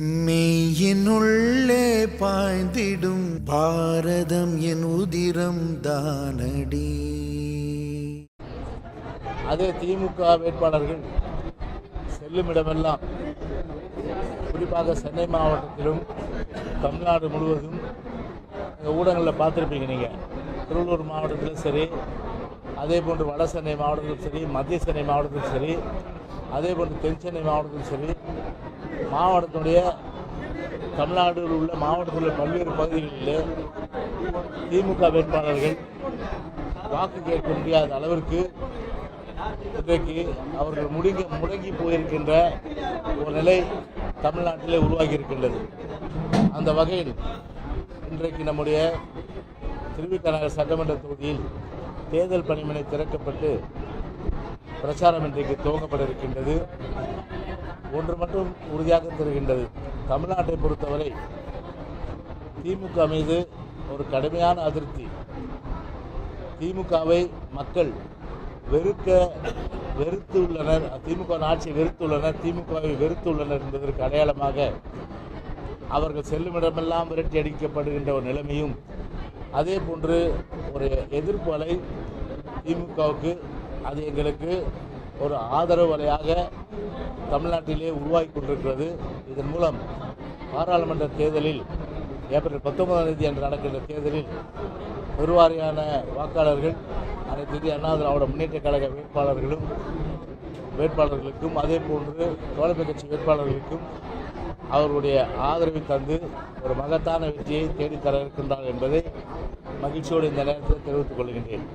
மெய்யினுள்ளே பாய்ந்திடும் பாரதம் என் உதிரம் தானடி. அதே திமுக வேட்பாளர்கள் செல்லும் இடமெல்லாம் குறிப்பாக சென்னை மாவட்டத்திலும் தமிழ்நாடு முழுவதும் ஊடகங்களில் பார்த்துருப்பீங்க நீங்கள் திருவள்ளூர் மாவட்டத்திலும் சரி அதே போன்று வட சென்னை மாவட்டத்திலும் சரி மத்திய சென்னை மாவட்டத்திலும் சரி அதே போன்று தென் சென்னை மாவட்டத்திலும் சரி மாவட்டத்துடைய தமிழ்நாட்டில் உள்ள மாவட்டத்தில் உள்ள பல்வேறு பகுதிகளிலே திமுக வேட்பாளர்கள் வாக்கு கேட்க முடியாத அளவிற்கு இன்றைக்கு அவர்கள் முடுங்கி முடங்கி போயிருக்கின்ற ஒரு நிலை தமிழ்நாட்டிலே உருவாகி இருக்கின்றது. அந்த வகையில் இன்றைக்கு நம்முடைய திருவிக நகர் சட்டமன்ற தொகுதியில் தேர்தல் பணிமனை திறக்கப்பட்டு பிரச்சாரம் இன்றைக்கு துவங்கப்பட இருக்கின்றது. ஒன்று மட்டும் உறுதியாக தெரிகின்றது. தமிழ்நாட்டை பொறுத்தவரை திமுக மீது ஒரு கடுமையான அதிருப்தி. திமுகவை மக்கள் வெறுக்க வெறுத்துள்ளனர் திமுக ஆட்சியை வெறுத்துள்ளனர் திமுகவை வெறுத்துள்ளனர் என்பதற்கு அடையாளமாக அவர்கள் செல்லும் இடமெல்லாம் விரட்டி அடிக்கப்படுகின்ற ஒரு நிலைமையும் அதே போன்று ஒரு எதிர்ப்பு அலை திமுகவுக்கு அது எங்களுக்கு ஒரு ஆதரவு அலையாக தமிழ்நாட்டிலே உருவாகி கொண்டிருக்கிறது. இதன் மூலம் பாராளுமன்ற தேர்தலில் ஏப்ரல் பத்தொன்பதாம் தேதி அன்று நடக்கின்ற தேர்தலில் பெருவாரியான வாக்காளர்கள் அனைத்து இந்திய அண்ணா திராவிட முன்னேற்ற கழக வேட்பாளர்களும் வேட்பாளர்களுக்கும் அதே போன்று தோழமை கட்சி வேட்பாளர்களுக்கும் அவர்களுடைய ஆதரவை தந்து ஒரு மகத்தான வெற்றியை தேடித்தர இருக்கின்றார் என்பதை மகிழ்ச்சியோடு இந்த நேரத்தில் தெரிவித்துக் கொள்கின்றேன்.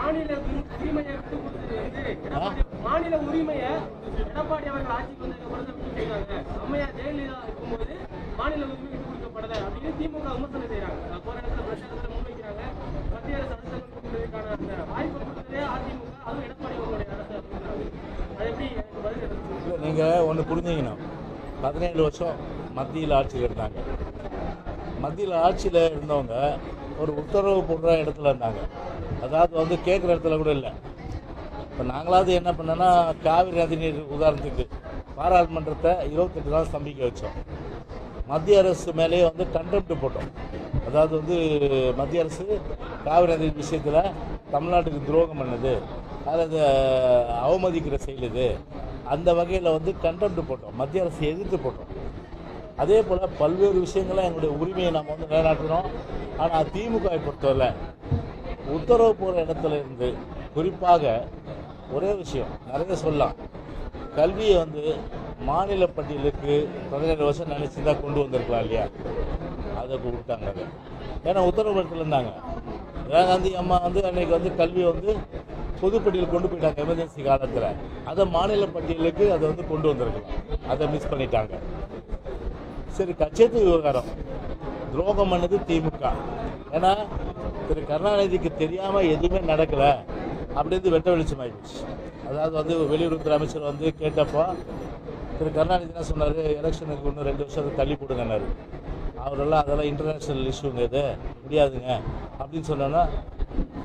மாநில உரி- உரிமையை விட்டு ஆ? மாநில உரிமையை எடப்பாடி அவர்கள் ஆட்சிக்கு வந்ததுக்கு அப்புறம் விட்டு அம்மையார் ஜெயலலிதா இருக்கும்போது மாநில உரிமை விட்டு கொடுக்கப்படல அப்படின்னு திமுக விமர்சனம் செய்யறாங்க போற இடத்துல பிரச்சாரத்துல முன்வைக்கிறாங்க மத்திய அரசு கொடுத்ததுக்கான அந்த வாய்ப்பை கொடுத்ததே அதிமுக அதுவும் எடப்பாடி அவர்களுடைய அரசு அப்படிங்கிறாங்க அது எப்படி எனக்கு பதில் எனக்கு இல்லை நீங்கள் ஒன்று புரிஞ்சுக்கணும். பதினேழு வருஷம் மத்தியில் ஆட்சியில் இருந்தாங்க. மத்தியில் ஆட்சியில் இருந்தவங்க ஒரு உத்தரவு போடுற இடத்துல இருந்தாங்க. அதாவது வந்து கேட்குற இடத்துல கூட இல்லை. இப்போ நாங்களாவது என்ன பண்ணோன்னா காவிரி நதிநீர் உதாரணத்துக்கு பாராளுமன்றத்தை இருபத்தெட்டு நாள் ஸ்தம்பிக்க வச்சோம். மத்திய அரசு மேலேயே வந்து கண்டெம்ட் போட்டோம். அதாவது வந்து மத்திய அரசு காவிரி நதி விஷயத்தில் தமிழ்நாட்டுக்கு துரோகம் பண்ணுது அதை அவமதிக்கிற செயல் இது அந்த வகையில் வந்து கண்டெம்ட் போட்டோம். மத்திய அரசு எதிர்த்து போட்டோம். அதே போல் பல்வேறு விஷயங்களை எங்களுடைய உரிமையை நம்ம வந்து நிலைநாட்டுறோம் ஆனால் திமுகவை பொறுத்தவரை உத்தரவு போகிற இடத்துல இருந்து குறிப்பாக ஒரே விஷயம் நிறைய சொல்லலாம். கல்வியை வந்து மாநில பட்டியலுக்கு பதினேழு வருஷம் நினச்சி தான் கொண்டு வந்திருக்கலாம் இல்லையா? அதை விட்டாங்க அதை. ஏன்னா உத்தரவு இருந்தாங்க. இந்திரா காந்தி அம்மா வந்து அன்னைக்கு வந்து கல்வியை வந்து பொதுப்பட்டியல் கொண்டு போயிட்டாங்க எமர்ஜென்சி காலத்தில். அதை மாநில பட்டியலுக்கு அதை வந்து கொண்டு வந்திருக்கலாம். அதை மிஸ் பண்ணிட்டாங்க. சரி கச்சேத்து விவகாரம். துரோகம் பண்ணது திமுக. ஏன்னா திரு கருணாநிதிக்கு தெரியாம எதுவுமே நடக்கல அப்படின்னு வெட்ட வெளிச்சம் ஆயிடுச்சு அதாவது வந்து வெளியுறவுத்துறை அமைச்சர் வந்து கேட்டப்போ திரு கருணாநிதி என்ன சொன்னார்? எலெக்ஷனுக்கு இன்னும் ரெண்டு வருஷத்துக்கு தள்ளி போடுங்கன்னாரு அவரெல்லாம் அதெல்லாம் இன்டர்நேஷ்னல் இஷ்யூங்க இது. முடியாதுங்க. அப்படின்னு சொன்னோன்னா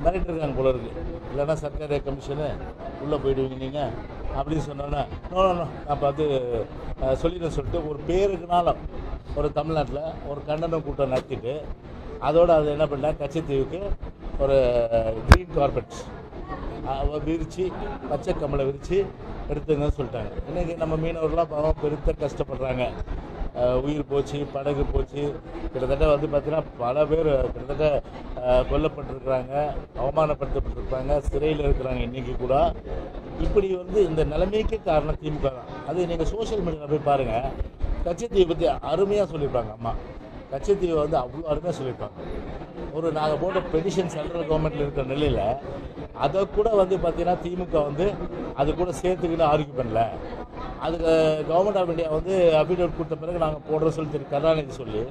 மிரட்டிருக்காங்க போல இருக்கு. இல்லைன்னா சர்க்கார கமிஷனு உள்ளே போயிடுவீங்க நீங்கள் அப்படின்னு சொன்னோன்னே நோ நோ, நான் பார்த்து சொல்லிடுறேன் சொல்லிட்டு ஒரு பேருக்குனாலும் ஒரு தமிழ்நாட்டில் ஒரு கண்டன கூட்டம் நடத்திட்டு அதோடு அது என்ன பண்ணால் கச்சத்தீவுக்கு ஒரு க்ரீன் கார்பெட் விரித்து பச்சை கம்மலை விரித்து எடுத்துங்கன்னு சொல்லிட்டாங்க. இன்றைக்கி நம்ம மீனவர்கள்லாம் பாவம் பெருத்த கஷ்டப்படுறாங்க. உயிர் போச்சு படகு போச்சு. கிட்டத்தட்ட வந்து பார்த்திங்கன்னா பல பேர் கிட்டத்தட்ட கொல்லப்பட்டிருக்கிறாங்க அவமானப்படுத்தப்பட்டிருக்கிறாங்க சிறையில் இருக்கிறாங்க இன்றைக்கி கூட. இப்படி வந்து இந்த நிலைமைக்கு காரணம் திமுக தான். அது நீங்கள் சோஷியல் மீடியாவில் போய் பாருங்கள் கட்சி பற்றி அருமையாக சொல்லியிருப்பாங்க அம்மா. கச்சத்தீவை வந்து அவ்வளோ அருமையாக சொல்லியிருப்பாங்க ஒரு நாங்கள் போட்ட பெட்டிஷன் சென்ட்ரல் கவர்மெண்ட்டில் இருக்கிற நிலையில் அதை கூட வந்து பார்த்தீங்கன்னா திமுக வந்து அது கூட சேர்த்துக்கிட்டு ஆர்கியூ பண்ணல. அதுக்கு கவர்மெண்ட் ஆஃப் இந்தியா வந்து அபிடேட் கொடுத்த பிறகு நாங்கள் போடுற சொல்லி திரு கருணாநிதி சொல்லி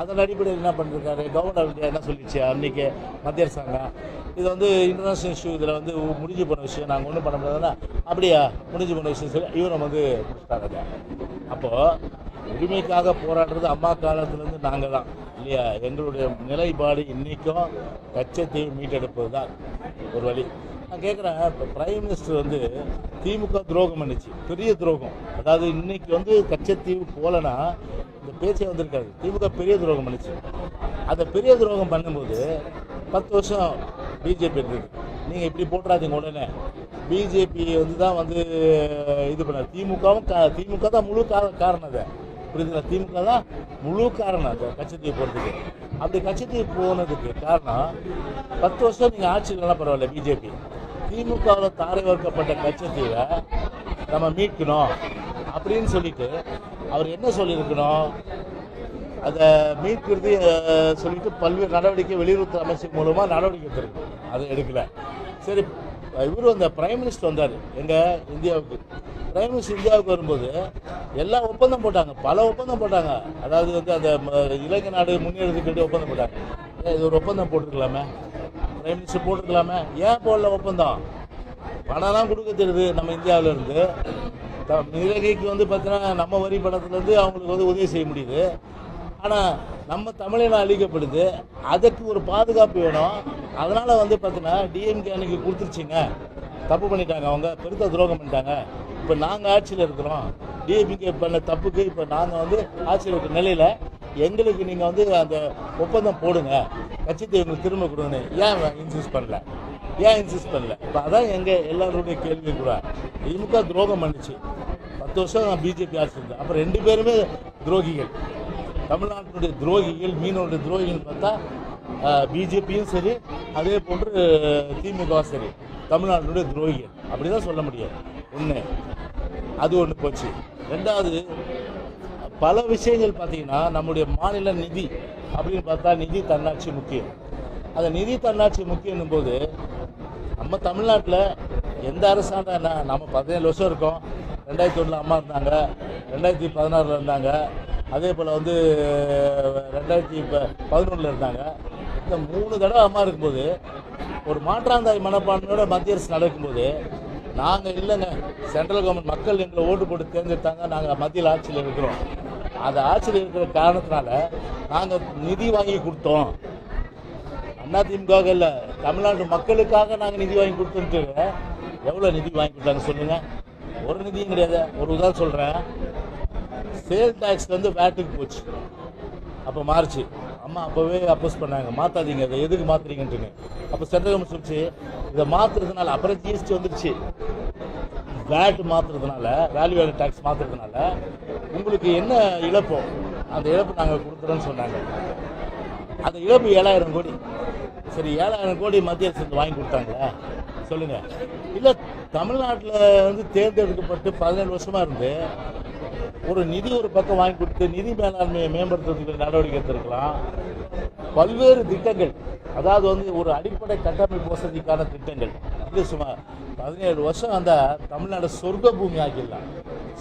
அதன் அடிப்படையில் என்ன பண்ணிருக்காரு கவர்மெண்ட் ஆஃப் இந்தியா என்ன சொல்லிச்சு அன்றைக்கி மத்திய அரசாங்கம் இது வந்து இன்டர்நேஷனல் இஷ்யூ இதில் வந்து முடிஞ்சு போன விஷயம் நாங்கள் ஒன்றும் பண்ண முடியாதுன்னா அப்படியா? முடிஞ்சு போன விஷயம் சொல்லி இவரை வந்து முடிச்சிட்டாங்க அப்போது உரிமைக்காக போராடுறது அம்மா காலத்துலேருந்து நாங்கள் தான் இல்லையா? எங்களுடைய நிலைப்பாடு இன்றைக்கும் கச்சத்தீவு மீட்டெடுப்பது தான் ஒரு வழி. நான் கேட்குறேன் இப்போ பிரைம் மினிஸ்டர் வந்து திமுக துரோகம் பண்ணிச்சு. பெரிய துரோகம். அதாவது இன்னைக்கு வந்து கச்சத்தீவு போலனா இந்த பேச்சே வந்திருக்காது. திமுக பெரிய துரோகம் பண்ணிச்சு. அந்த பெரிய துரோகம் பண்ணும்போது பத்து வருஷம் பிஜேபி இருந்தது. நீங்கள் இப்படி போட்டுறாதீங்க உடனே. பிஜேபி வந்து தான் வந்து இது பண்ண திமுகவும் க திமுக தான் முழு கா- காரணம் அதை. புரியுதுங்களா? திமுக தான் முழு காரணம் அந்த கச்சத்தீவு போகிறதுக்கு அப்படி கச்சத்தீவு போனதுக்கு காரணம் பத்து வருஷம் நீங்கள் ஆட்சியிலலாம் பரவாயில்ல பிஜேபி. திமுகவில் தாரை வர்க்கப்பட்ட கச்சத்தீவை நம்ம மீட்கணும் அப்படின்னு சொல்லிட்டு அவர் என்ன சொல்லியிருக்கணும்? அதை மீட்கிறது சொல்லிட்டு பல்வேறு நடவடிக்கை வெளியுறவு அமைச்சர் மூலமாக நடவடிக்கை எடுத்திருக்கு அதை எடுக்கலை. சரி இவர் அந்த பிரைம் மினிஸ்டர் வந்தார். எங்கள் இந்தியாவுக்கு. பிரைம் இந்தியாவுக்கு வரும்போது எல்லா ஒப்பந்தம் போட்டாங்க. பல ஒப்பந்தம் போட்டாங்க. அதாவது வந்து அந்த இலங்கை நாடு முன்னேறதுக்கு ஒப்பந்தம் போட்டாங்க. இது ஒரு ஒப்பந்தம் போட்டிருக்கலாமே? Prime minister போட்டிருக்கலாமே? ஏன் போடல ஒப்பந்தம்? பணம்லாம் கொடுக்க தெரியுது நம்ம இந்தியாவிலேருந்து. த- இலங்கைக்கு வந்து பார்த்தீங்கன்னா நம்ம வரி பணத்துலேருந்து அவங்களுக்கு வந்து உதவி செய்ய முடியுது. ஆனால் நம்ம தமிழினம் அழிக்கப்படுது. அதுக்கு ஒரு பாதுகாப்பு வேணும். அதனால் வந்து பார்த்தீங்கன்னா டிஎம்கே அன்னைக்கு கொடுத்துருச்சிங்க. தப்பு பண்ணிட்டாங்க அவங்க. பெருத்த துரோகம் பண்ணிட்டாங்க. இப்போ நாங்கள் ஆட்சியில் இருக்கிறோம். டிஎபிகே பண்ண தப்புக்கு இப்போ நாங்கள் வந்து ஆட்சியில் இருக்கிற நிலையில் எங்களுக்கு நீங்கள் வந்து அந்த ஒப்பந்தம் போடுங்க. கட்சித்தை எங்களுக்கு திரும்ப கொடுங்கன்னு ஏன் இன்சிஸ்ட் பண்ணல? ஏன் இன்சிஸ்ட் பண்ணல? இப்போ அதான் எங்கள் எல்லாருடைய கேள்வி கூட. திமுக துரோகம் பண்ணிச்சு. பத்து வருஷம் நான் பிஜேபி ஆட்சி இருந்தேன். அப்புறம் ரெண்டு பேருமே துரோகிகள். தமிழ்நாட்டினுடைய துரோகிகள் மீனவருடைய துரோகிகள் பார்த்தா பிஜேபியும் சரி அதே போன்று திமுகவும் சரி. தமிழ்நாட்டினுடைய துரோகிகள். அப்படி தான் சொல்ல முடியாது ஒன்று அது ஒன்று போச்சு. ரெண்டாவது பல விஷயங்கள் பார்த்தீங்கன்னா நம்முடைய மாநில நிதி அப்படின்னு பார்த்தா நிதி தன்னாட்சி முக்கியம். அந்த நிதி தன்னாட்சி முக்கியம் போது நம்ம தமிழ்நாட்டில் எந்த அரசாண்டா என்ன நம்ம பதினேழு வருஷம் இருக்கோம். ரெண்டாயிரத்தி ஒன்றில் அம்மா இருந்தாங்க. ரெண்டாயிரத்தி பதினாறில் இருந்தாங்க. அதே போல் வந்து ரெண்டாயிரத்தி பதினொன்றில் இருந்தாங்க. இந்த மூணு தடவை அம்மா இருக்கும்போது ஒரு மாற்றாந்தாய் மனப்பான்மையோட மத்திய அரசு நடக்கும்போது நாங்கள் இல்லைங்க. சென்ட்ரல் கவர்மெண்ட் மக்கள் எங்களை ஓட்டு போட்டு தேர்ந்தெடுத்தாங்க. நாங்கள் மத்தியில் ஆட்சியில் இருக்கிறோம். அந்த ஆட்சியில் இருக்கிற காரணத்தினால நாங்கள் நிதி வாங்கி கொடுத்தோம். அண்ணா இல்லை தமிழ்நாட்டு மக்களுக்காக நாங்கள் நிதி வாங்கி கொடுத்துட்டு எவ்வளோ நிதி வாங்கி கொடுத்தாங்க சொல்லுங்க. ஒரு நிதியும் கிடையாது. ஒரு உதாரணம் சொல்கிறேன் சேல் டேக்ஸ் வந்து வேட்டுக்கு போச்சு. அப்போ மாறுச்சு. அம்மா அப்போவே அப்போஸ் பண்ணாங்க. மாற்றாதீங்க இதை எதுக்கு மாற்றுறீங்கன்ட்டுன்னு அப்போ சென்ட்ரல் கவர்மெண்ட் சொல்லிச்சு இதை மாற்றுறதுனால அப்புறம் ஜிஎஸ்டி வந்துருச்சு. வேட் மாத்துறதுனால வேல்யூ ஆட் டேக்ஸ் மாத்துறதுனால உங்களுக்கு என்ன இழப்போ அந்த இழப்பு நாங்கள் கொடுக்குறோன்னு சொன்னாங்க. அந்த இழப்பு ஏழாயிரம் கோடி. சரி ஏழாயிரம் கோடி மத்திய அரசு வாங்கி கொடுத்தாங்களா? சொல்லுங்க. இல்லை தமிழ்நாட்டில் வந்து தேர்ந்தெடுக்கப்பட்டு பதினேழு வருஷமா இருந்து ஒரு நிதி ஒரு பக்கம் வாங்கி கொடுத்து நிதி மேலாண்மையை மேம்படுத்துறதுக்கு நடவடிக்கை எடுத்திருக்கலாம். பல்வேறு திட்டங்கள் அதாவது வந்து ஒரு அடிப்படை கட்டமைப்பு வசதிக்கான திட்டங்கள் இது சும்மா பதினேழு வருஷம் அந்த தமிழ்நாடு சொர்க்க பூமி ஆக்கிடலாம்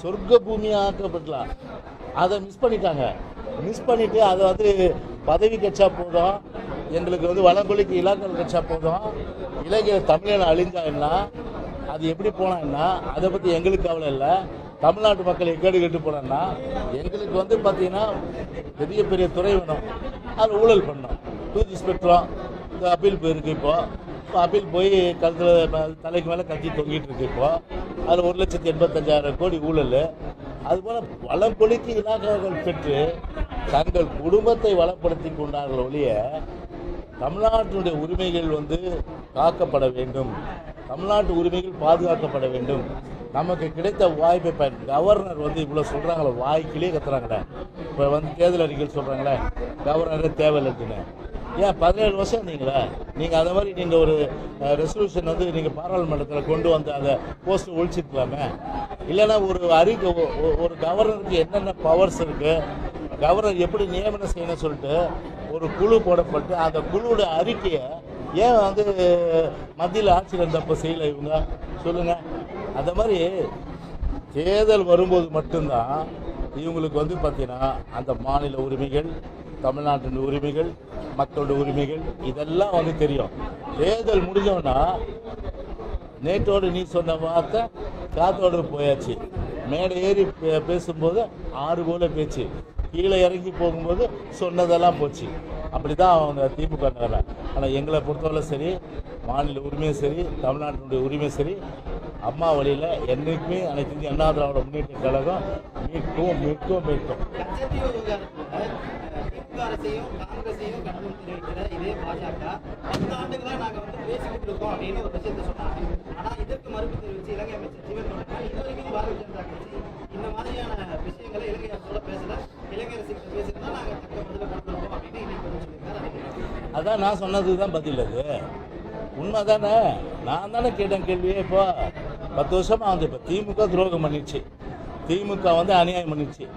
சொர்க்க பூமி ஆக்கப்படலாம் அதை மிஸ் பண்ணிட்டாங்க. மிஸ் பண்ணிட்டு அதை வந்து பதவி கட்சா போதும். எங்களுக்கு வந்து வளங்கொலிக்கு இலக்கல் கட்சா போதும். இலங்கை தமிழன் அழிஞ்சாங்கன்னா அது எப்படி போனாங்கன்னா அதை பற்றி எங்களுக்கு கவலை இல்லை. தமிழ்நாட்டு மக்கள் எக்கேடு கெட்டு போனோம்னா எங்களுக்கு வந்து பார்த்தீங்கன்னா பெரிய பெரிய துறை வேணும். அது ஊழல் பண்ணோம் டூரிஸ்ட் ஸ்பெக்ட்ரம் இந்த அப்பீல் போயிருக்கு இப்போது அப்பீல் போய் கழுத்தில் தலைக்கு மேலே கட்சி தொங்கிட்டு இருக்கு இப்போ. அதில் ஒரு லட்சத்தி எண்பத்தஞ்சாயிரம் கோடி ஊழல். அதுபோல் வளம் கொலிக்கு இலாக்காக்கள் பெற்று தங்கள் குடும்பத்தை வளப்படுத்தி கொண்டார்கள் ஒழிய தமிழ்நாட்டினுடைய உரிமைகள் வந்து காக்கப்பட வேண்டும். தமிழ்நாட்டு உரிமைகள் பாதுகாக்கப்பட வேண்டும். நமக்கு கிடைத்த வாய்ப்பை பயன் கவர்னர் வந்து இவ்வளோ சொல்கிறாங்களே வாய்க்கிலே கத்துறாங்களே. இப்போ வந்து தேர்தல் அறிக்கையில் சொல்கிறாங்களே கவர்னரே தேவையில்லைன்னு. ஏன் பதினேழு வருஷம் இருந்தீங்களா நீங்கள் அதை மாதிரி நீங்கள் ஒரு ரெசல்யூஷன் வந்து நீங்கள் பாராளுமன்றத்தில் கொண்டு வந்து அதை போஸ்ட் ஒழிச்சிருக்கலாமே? இல்லைன்னா ஒரு அறிக்கை ஒரு கவர்னருக்கு என்னென்ன பவர்ஸ் இருக்குது கவர்னர் எப்படி நியமனம் செய்யணும்னு சொல்லிட்டு ஒரு குழு போடப்பட்டு அந்த குழுவோட அறிக்கையை ஏன் வந்து மத்தியில் ஆட்சியில் இருந்தப்போ செய்யல இவங்க? சொல்லுங்கள் அந்த மாதிரி தேர்தல் வரும்போது மட்டும்தான் இவங்களுக்கு வந்து பார்த்தீங்கன்னா அந்த மாநில உரிமைகள் தமிழ்நாட்டின் உரிமைகள் மக்களோட உரிமைகள் இதெல்லாம் வந்து தெரியும். தேர்தல் முடிஞ்சோன்னா நேற்றோடு நீ சொன்ன வார்த்தை காத்தோடு போயாச்சு. மேடை ஏறி பே- பேசும்போது ஆறு போல பேச்சு. கீழே இறங்கி போகும்போது சொன்னதெல்லாம் போச்சு. அப்படிதான் அவங்க திமுக நிலைமை. ஆனால் எங்களை பொறுத்தவரை சரி மாநில உரிமையும் சரி தமிழ்நாட்டினுடைய உரிமையும் சரி அம்மா வழியில் என்றைக்குமே அனைத்து இந்திய அண்ணா திராவிட முன்னேற்ற கழகம் மீட்கும் மீட்கும் மீட்கும். திமுக அரசையும் காங்கிரஸையும் கண்டனம் தெரிவிக்கிற இதே பாஜக பத்து ஆண்டுகளா நாங்க வந்து பேசிக்கிட்டு இருக்கோம் அப்படின்னு ஒரு விஷயத்த சொன்னாங்க. ஆனா இதற்கு மறுப்பு தெரிவிச்சு இலங்கை அமைச்சர் ஜீவன் தொண்டமான் இது வரைக்கும் பாரதிய ஜனதா கட்சி இந்த மாதிரியான விஷயங்களை இலங்கை அரசோட பேசல. இலங்கை அரசு கிட்ட நாங்க தக்க பதில கொடுத்துருக்கோம் அப்படின்னு இன்னைக்கு சொல்லியிருக்காரு. அதான் நான் சொன்னதுதான் பதில் அது. உண்மை தானே நான் தானே கேட்டேன் கேள்வியே. இப்போ பத்து வருஷமாக வந்து இப்போ திமுக துரோகம் பண்ணிடுச்சு. திமுக வந்து அநியாயம் பண்ணிடுச்சு.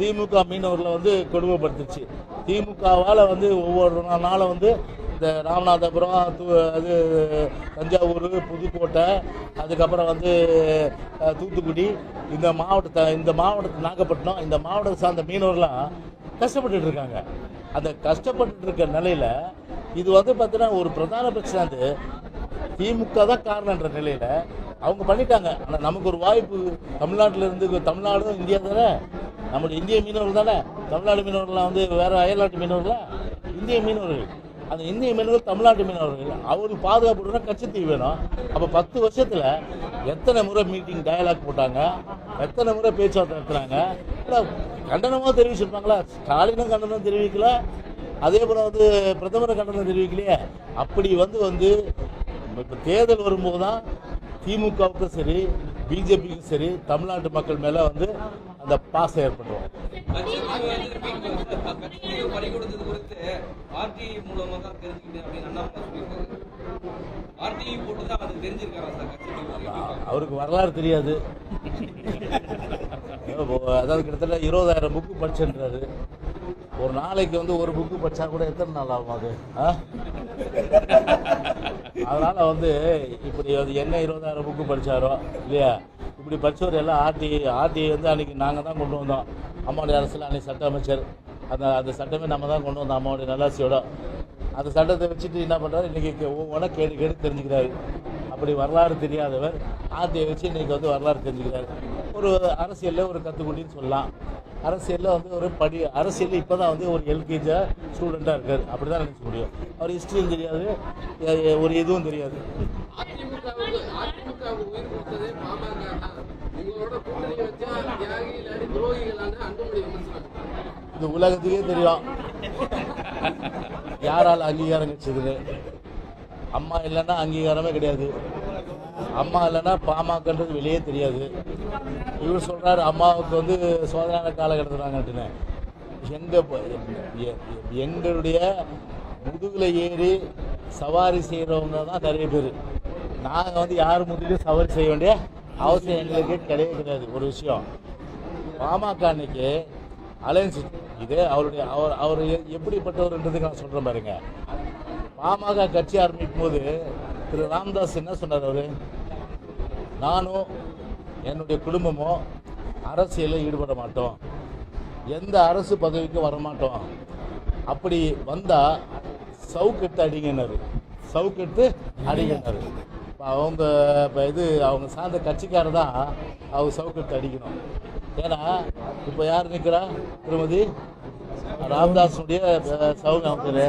திமுக மீனவர்களை வந்து கொடுமைப்படுத்துச்சு திமுகவால் வந்து ஒவ்வொரு நாளும் வந்து இந்த ராமநாதபுரம் தூ அது தஞ்சாவூர் புதுக்கோட்டை அதுக்கப்புறம் வந்து தூத்துக்குடி இந்த மாவட்டத்தை இந்த மாவட்டத்து நாகப்பட்டினம் இந்த மாவட்டத்தை சார்ந்த மீனவர்கள்லாம் கஷ்டப்பட்டுட்டு இருக்காங்க. அந்த கஷ்டப்பட்டுட்டு இருக்க நிலையில் இது வந்து பார்த்தீங்கன்னா ஒரு பிரதான பிரச்சனை வந்து திமுக தான் காரணன்ற நிலையில் அவங்க பண்ணிட்டாங்க. ஆனால் நமக்கு ஒரு வாய்ப்பு தமிழ்நாட்டில் இருந்து தமிழ்நாடும் இந்தியா தானே? நம்முடைய இந்திய மீனவர்கள் தானே? தமிழ்நாடு மீனவர்கள்லாம் வந்து வேற அயல்நாட்டு மீனவர்களா? இந்திய மீனவர்கள். அந்த இந்திய மீனவர்கள் தமிழ்நாட்டு மீனவர்கள். அவருக்கு பாதுகாப்புனா கச்சத்தீவு வேணும். அப்போ பத்து வருஷத்தில் எத்தனை முறை மீட்டிங் டயலாக் போட்டாங்க? எத்தனை முறை பேச்சுவார்த்தை நடத்துனாங்க? இல்லை கண்டனமாக தெரிவிச்சிருப்பாங்களா? ஸ்டாலினும் கண்டனம் தெரிவிக்கல. அதே போல் வந்து பிரதமர் கண்டனம் தெரிவிக்கலையே. அப்படி வந்து வந்து இப்போ தேர்தல் வரும்போது தான் திமுகவுக்கும் சரி பிஜேபிக்கும் சரி தமிழ்நாட்டு மக்கள் மேலே வந்து இந்த பாசை ஏற்படுவோம் அவருக்கு வரலாறு தெரியாது. அதாவது கிட்டத்தட்ட இருபதாயிரம் புக்கு படிச்சுன்றாரு ஒரு நாளைக்கு வந்து ஒரு புக்கு படிச்சா கூட எத்தனை நாள் ஆகும் அது? ஆ? அதனால வந்து இப்படி என்ன இருபதாயிரம் புக்கு படிச்சாரோ இல்லையா? இப்படி படிச்சவர் எல்லாம் ஆர்டி ஆர்டி வந்து அன்றைக்கி நாங்கள் தான் கொண்டு வந்தோம். அம்மாவுடைய அரசில் அன்றைக்கி சட்ட அமைச்சர். அந்த அந்த சட்டமே நம்ம தான் கொண்டு வந்தோம் அம்மாவுடைய நல்லாசியோட. அந்த சட்டத்தை வச்சுட்டு என்ன பண்ணுறாரு இன்றைக்கி ஒவ்வொன்றா கேடு கேடு தெரிஞ்சுக்கிறாரு. அப்படி வரலாறு தெரியாதவர் ஆர்டியை வச்சு இன்றைக்கி வந்து வரலாறு தெரிஞ்சுக்கிறார். ஒரு அரசியலில் ஒரு கற்றுக்குட்டின்னு சொல்லலாம். அரசியலில் வந்து ஒரு படி அரசியலில் இப்போ தான் வந்து ஒரு எல்கேஜா ஸ்டூடெண்ட்டாக இருக்கார். அப்படி தான் நினச்ச முடியும். அவர் ஹிஸ்ட்ரியும் தெரியாது ஒரு இதுவும் தெரியாது. அதிமுகவுக்கு அதிமுகவுக்கு உயிர் கொடுத்ததே பாமக தான் கூட்டணி வச்சா தியாகி இல்லாட்டி துரோகிகளான அன்புமணி விமர்சனம் இந்த உலகத்துக்கே தெரியும். யாரால் அங்கீகாரம் கிடைச்சதுன்னு அம்மா இல்லைன்னா அங்கீகாரமே கிடையாது. அம்மா இல்லைன்னா பாமகன்றது வெளியே தெரியாது. இவர் சொல்றாரு அம்மாவுக்கு வந்து சோதனையான காலகட்டத்தில் நாங்கட்டுன்னு எங்க எங்களுடைய முதுகில் ஏறி சவாரி செய்கிறவங்க தான் நிறைய பேர். நாங்கள் வந்து யார் முதலையும் சவாரி செய்ய வேண்டிய அவசியம் எங்களுக்கு கிடையவே கிடையாது. ஒரு விஷயம். பாமக அன்னைக்கு அலையன்ஸ் இது அவருடைய அவர் அவர் எப்படிப்பட்டவர்ன்றதுக்கு நான் சொல்கிறேன் பாருங்க. பாமக கட்சி ஆரம்பிக்கும் போது திரு ராம்தாஸ் என்ன சொன்னார் அவர்? நானும் என்னுடைய குடும்பமும் அரசியலில் ஈடுபட மாட்டோம். எந்த அரசு பதவிக்கும் வரமாட்டோம். அப்படி வந்தால் சவுக்கெட்டு அடிங்கன்னாரு. சவுக்கெட்டு அடிங்கன்னாரு. அவங்க இப்போ இது அவங்க சார்ந்த கட்சிக்காரர் தான் அவங்க சவுக்கெட்டு அடிக்கணும். ஏன்னா இப்போ யார் நிற்கிறா திருமதி? ராமதாஸுடைய அஹ், சௌமியா பேரு.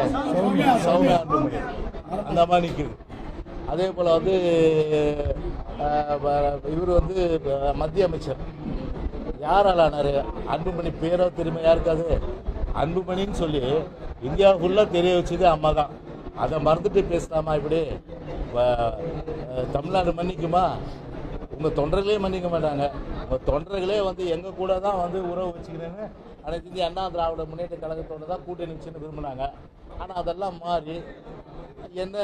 அந்த மாதிரி நிற்குது அதே போல் வந்து இவர் வந்து மத்திய அமைச்சர். யாரால் ஆனார்? அன்புமணி பேரோ திரும்ப யாருக்காது அன்புமணின்னு சொல்லி இந்தியா ஃபுல்லாக தெரிய வச்சது அம்மா தான் அதை மறந்துட்டு பேசலாமா இப்படி? தமிழ்நாடு மன்னிக்குமா? உங்கள் தொண்டர்களே மன்னிக்க மாட்டாங்க. உங்கள் தொண்டர்களே வந்து எங்கள் கூட தான் வந்து உறவு வச்சுக்கிறேன்னு அனைத்து இந்திய அண்ணா திராவிட முன்னேற்ற கழகத்தோடு தான் கூட்டணி வச்சுன்னு விரும்பினாங்க. ஆனால் அதெல்லாம் மாறி என்ன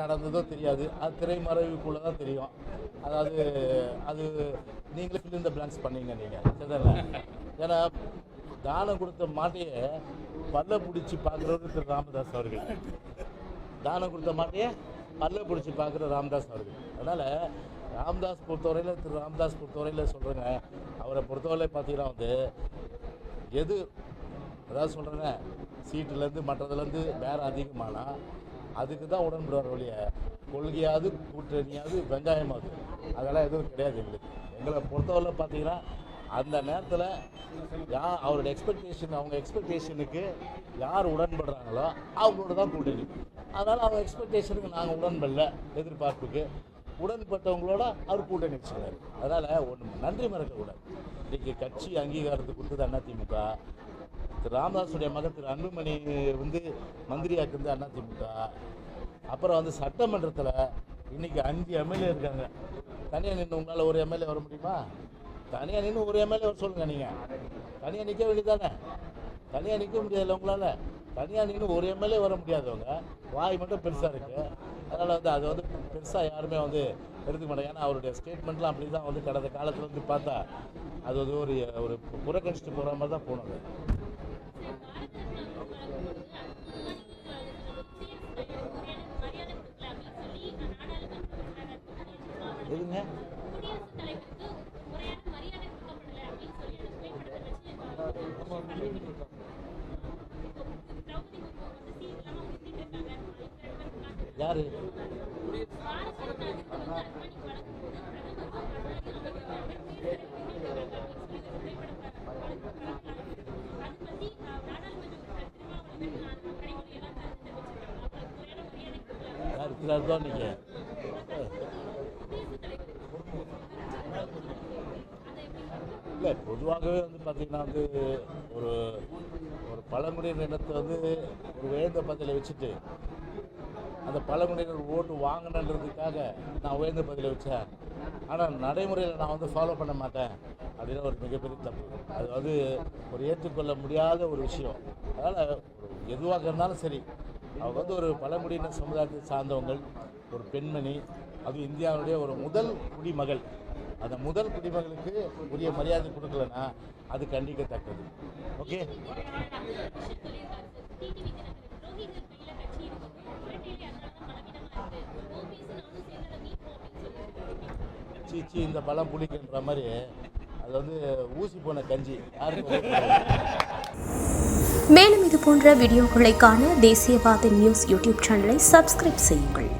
நடந்ததோ தெரியாது. அது திரைமறைவுக்குள்ளே தான் தெரியும். அதாவது அது நீங்களே ஃபில் இந்த பிளான்ஸ் பண்ணீங்க நீங்கள் சரிதானே? ஏன்னா தானம் கொடுத்த மாட்டையே பல்ல பிடிச்சி பார்க்குறவர் திரு ராமதாஸ் அவர்கள். தானம் கொடுத்த மாட்டையே பல்ல பிடிச்சி பார்க்குற ராம்தாஸ் அவர்கள். அதனால் ராம்தாஸ் பொறுத்தவரையில் திரு ராம்தாஸ் பொறுத்தவரையில் சொல்கிறேங்க அவரை பொறுத்தவரையில் பார்த்தீங்கன்னா வந்து எது அதாவது சொல்கிறேங்க சீட்டுலேருந்து மற்றதுலேருந்து வேறு அதிகமானால் அதுக்கு தான் உடன்படுவார் ஒழிய கொள்கையாவது கூட்டணியாவது வெங்காயமாவது. அதெல்லாம் எதுவும் கிடையாது எங்களுக்கு. எங்களை பொறுத்தவரை பார்த்தீங்கன்னா அந்த நேரத்தில் யா அவரோட எக்ஸ்பெக்டேஷன் அவங்க எக்ஸ்பெக்டேஷனுக்கு யார் உடன்படுறாங்களோ அவங்களோட தான் கூட்டணி. அதனால் அவங்க எக்ஸ்பெக்டேஷனுக்கு நாங்கள் உடன்படல எதிர்பார்ப்புக்கு. உடன்பட்டவங்களோட அவர் கூட்டணி வச்சுக்கிறார். அதனால் ஒன்று நன்றி மறக்கக்கூடாது இன்றைக்கி கட்சி அங்கீகாரத்துக்கு கொடுத்தது அதிமுக திரு ராமதாஸுடைய மகன் திரு அன்புமணி வந்து மந்திரியாக்குறது அதிமுக அப்புறம் வந்து சட்டமன்றத்தில் இன்னைக்கு அஞ்சு எம்எல்ஏ இருக்காங்க. தனியாக நின்று உங்களால் ஒரு எம்எல்ஏ வர முடியுமா? தனியாக நின்று ஒரு எம்எல்ஏ வர சொல்லுங்கள் நீங்கள் தனியாக நிற்க வேண்டியதானே தனியாக நிற்க முடியாதுல்ல உங்களால்? தனியாக நின்று ஒரு எம்எல்ஏ வர முடியாதவங்க வாய் மட்டும் பெருசாக இருக்குது அதனால் வந்து அது வந்து பெருசாக யாருமே வந்து எடுத்துக்க மாட்டாங்க. ஏன்னா அவருடைய ஸ்டேட்மெண்ட்லாம் அப்படி தான் வந்து கடந்த காலத்தில் வந்து பார்த்தா அது வந்து ஒரு ஒரு புறக்கணிச்சிட்டு போகிற மாதிரி தான் போனது. எதுங்க யாரு? இருக்கிறார் தான் நீங்க? இல்லை பொதுவாகவே வந்து பார்த்தீங்கன்னா வந்து ஒரு ஒரு பழங்குடியினர் இனத்தை வந்து ஒரு வேந்த பதவியில் வச்சுட்டு அந்த பழங்குடியினர் ஓட்டு வாங்கணுன்றதுக்காக நான் உயர்ந்த பதிலை வச்சேன். ஆனால் நடைமுறையில் நான் வந்து ஃபாலோ பண்ண மாட்டேன். அப்படின்னு ஒரு மிகப்பெரிய தப்பு. அது வந்து ஒரு ஏற்றுக்கொள்ள முடியாத ஒரு விஷயம். அதனால் எதுவாக இருந்தாலும் சரி அவங்க வந்து ஒரு பழங்குடியினர் சமுதாயத்தை சார்ந்தவங்கள் ஒரு பெண்மணி அது இந்தியாவுடைய ஒரு முதல் குடிமகள். அந்த முதல் குடிமகளுக்கு உரிய மரியாதை கொடுக்கலன்னா அது கண்டிக்கத்தக்கது. ஓகே சீச்சி இந்த பழம் புளிக்கின்ற மாதிரி. அது வந்து ஊசி போன கஞ்சி. மேலும் இது போன்ற வீடியோக்களை காண தேசியவாத நியூஸ் யூடியூப் சேனலை சப்ஸ்கிரைப் செய்யுங்கள்.